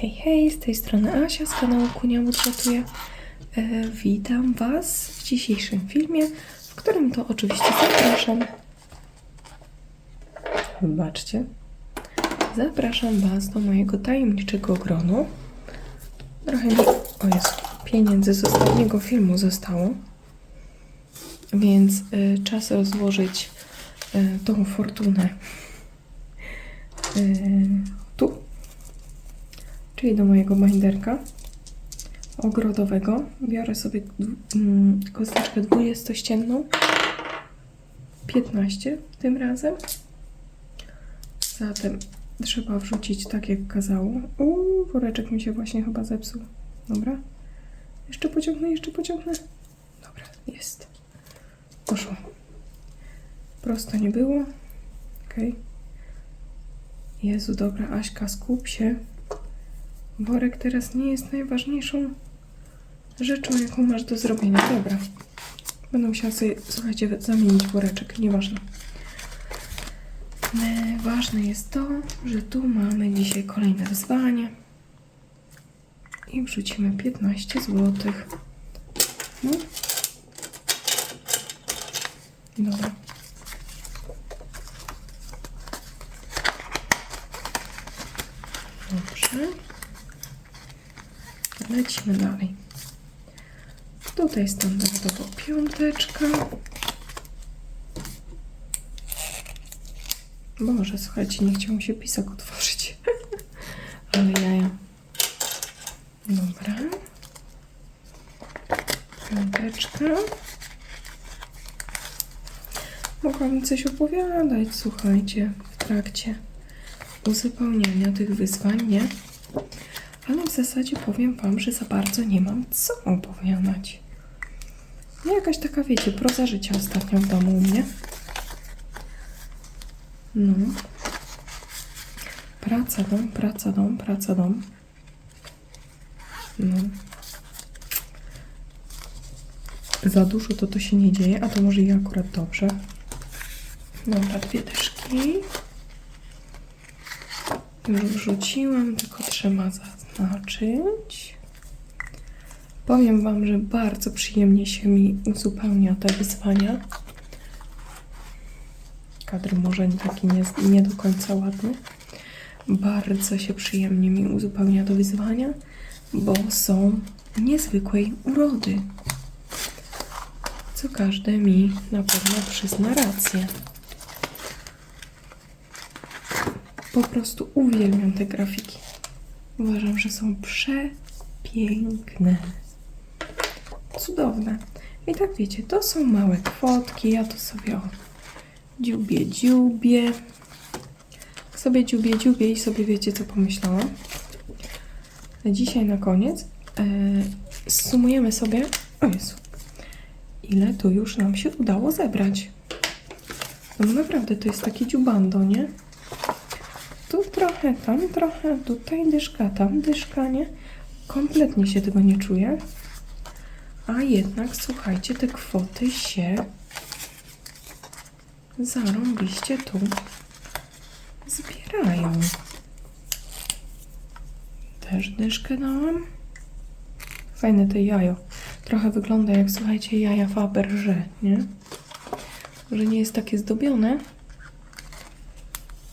Hej, hej, z tej strony Asia z kanału Kunia Budżetuje. E, witam Was w dzisiejszym filmie, w którym to oczywiście zapraszam. Wybaczcie. Zapraszam Was do mojego tajemniczego gronu. Trochę mi, o Jezu, pieniędzy z ostatniego filmu zostało. Więc e, czas rozłożyć e, tą fortunę e, czyli do mojego binderka ogrodowego. Biorę sobie mm, kosteczkę 20-ścienną, 15 tym razem. Zatem trzeba wrzucić tak jak kazało. Uuu, woreczek mi się właśnie chyba zepsuł. Dobra. Jeszcze pociągnę, jeszcze pociągnę. Dobra, jest. Poszło. Prosto nie było. Okej. Jezu, dobra, Aśka, skup się. Worek teraz nie jest najważniejszą rzeczą, jaką masz do zrobienia. Dobra. Będę musiała sobie, słuchajcie, zamienić woreczek, nieważne. Ważne jest to, że tu mamy dzisiaj kolejne wyzwanie. I wrzucimy 15 zł. No. Dobra. Dobrze. Lecimy dalej. Tutaj standardowo piąteczka. Boże, słuchajcie, nie chciał mi się pisak otworzyć. Ale jaja. Dobra. Piąteczka. Mogłabym coś opowiadać, słuchajcie, w trakcie uzupełniania tych wyzwań, nie? Ale w zasadzie powiem Wam, że za bardzo nie mam co opowiadać. No jakaś taka, wiecie, proza życia ostatnio w domu u mnie. No. Praca, dom, praca, dom, praca, dom. No. Za dużo to to się nie dzieje, a to może i akurat dobrze. Dobra, dwie dyszki. Już wrzuciłam, tylko trzeba zaznaczyć. Powiem Wam, że bardzo przyjemnie się mi uzupełnia te wyzwania. Kadr może taki nie, nie do końca ładny. Bardzo się przyjemnie mi uzupełnia te wyzwania, bo są niezwykłej urody. Co każdy mi na pewno przyzna rację. Po prostu uwielbiam te grafiki. Uważam, że są przepiękne. Cudowne. I tak wiecie, to są małe kwotki. Ja to sobie o, dziubię, dziubię. Sobie dziubię, dziubię i sobie wiecie, co pomyślałam. Dzisiaj na koniec e, sumujemy sobie, o Jezu, ile tu już nam się udało zebrać. No naprawdę, to jest takie dziubando, nie? Tu trochę, tam trochę, tutaj dyszka, tam dyszka, nie? Kompletnie się tego nie czuję. A jednak, słuchajcie, te kwoty się zarąbiście tu zbierają. Też dyszkę dałam. Fajne to jajo. Trochę wygląda jak, słuchajcie, jaja Faberże, nie? Że nie jest takie zdobione,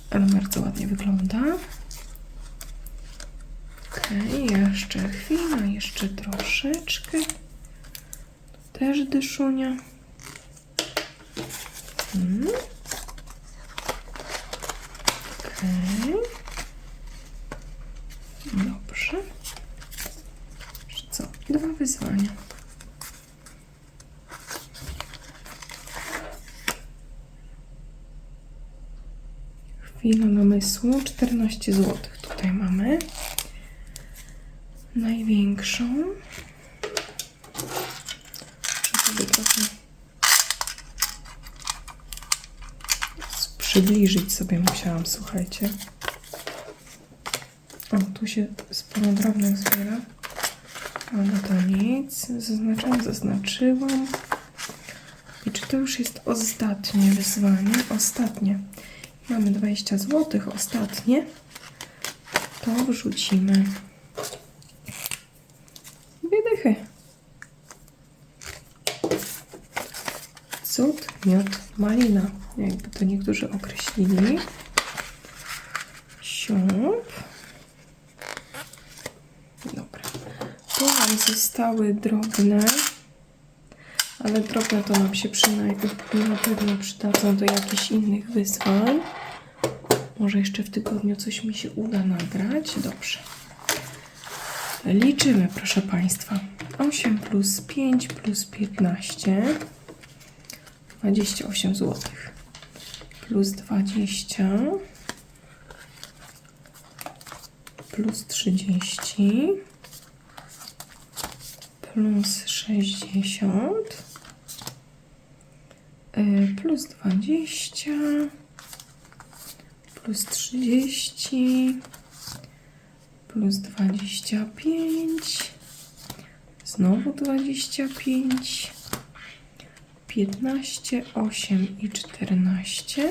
ale bardzo ładnie wygląda. Okej, jeszcze chwila, jeszcze troszeczkę. Też dyszunia. Hmm. Dobrze. Co? Dwa wyzwania. Chwila namysłu. 14 zł tutaj mamy. Największą. Żeby trochę przybliżyć sobie musiałam, słuchajcie. O, tu się sporo drobnych zbiera. Ale to nic. Zaznaczam, zaznaczyłam. I czy to już jest ostatnie wyzwanie? Ostatnie. Mamy 20 zł ostatnie. To wrzucimy dwie dychy. Cud, miód, malina. Jakby to niektórzy określili. Siup. Dobra. Tu nam zostały drobne ale drobne to nam się przynajmniej na pewno przydadzą do jakichś innych wyzwań. Może jeszcze w tygodniu coś mi się uda nagrać. Dobrze. Liczymy, proszę Państwa. 8 plus 5 plus 15. 28 zł. Plus 20. Plus 30. Plus 60. y, Plus 20. Plus 30 plus 25, znowu 25, 15, 8 i 14,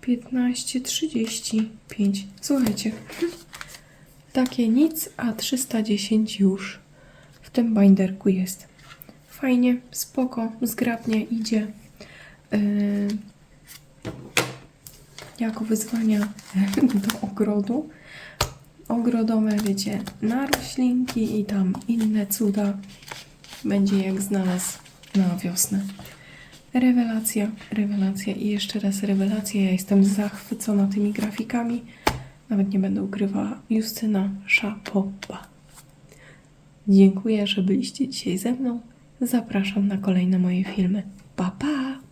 15, 35. Słuchajcie, takie nic, a 310 już w tym binderku jest. Fajnie, spoko, zgrabnie idzie. Yy, jako wyzwania do ogrodu ogrodowe, wiecie, na roślinki i tam inne cuda. Będzie jak znalazł na wiosnę. Rewelacja, rewelacja i jeszcze raz rewelacja. Ja jestem zachwycona tymi grafikami. Nawet nie będę ukrywała. Justyna Szapoba. Dziękuję, że byliście dzisiaj ze mną. Zapraszam na kolejne moje filmy. Pa, pa!